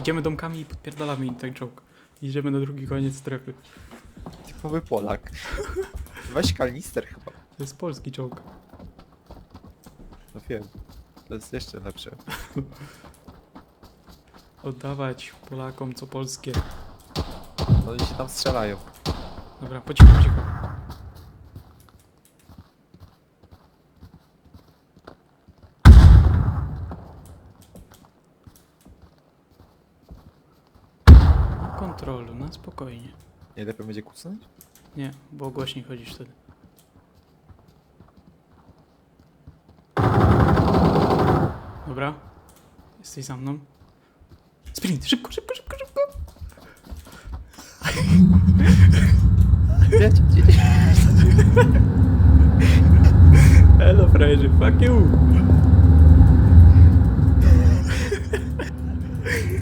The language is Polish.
Idziemy domkami i podpierdalamy im ten czołg. Idziemy na drugi koniec strefy. Typowy Polak. Weź kanister chyba. To jest polski czołg. No wiem. To jest jeszcze lepsze. Oddawać Polakom co polskie. No oni się tam strzelają. Dobra, po cichu, po cichu. Kontrolu, na spokojnie. Nie lepiej będzie kucnąć? Nie, bo głośniej chodzisz wtedy. Dobra. Jesteś za mną. Sprint, szybko, szybko, szybko, szybko. Hello, frajerzy, fuck you.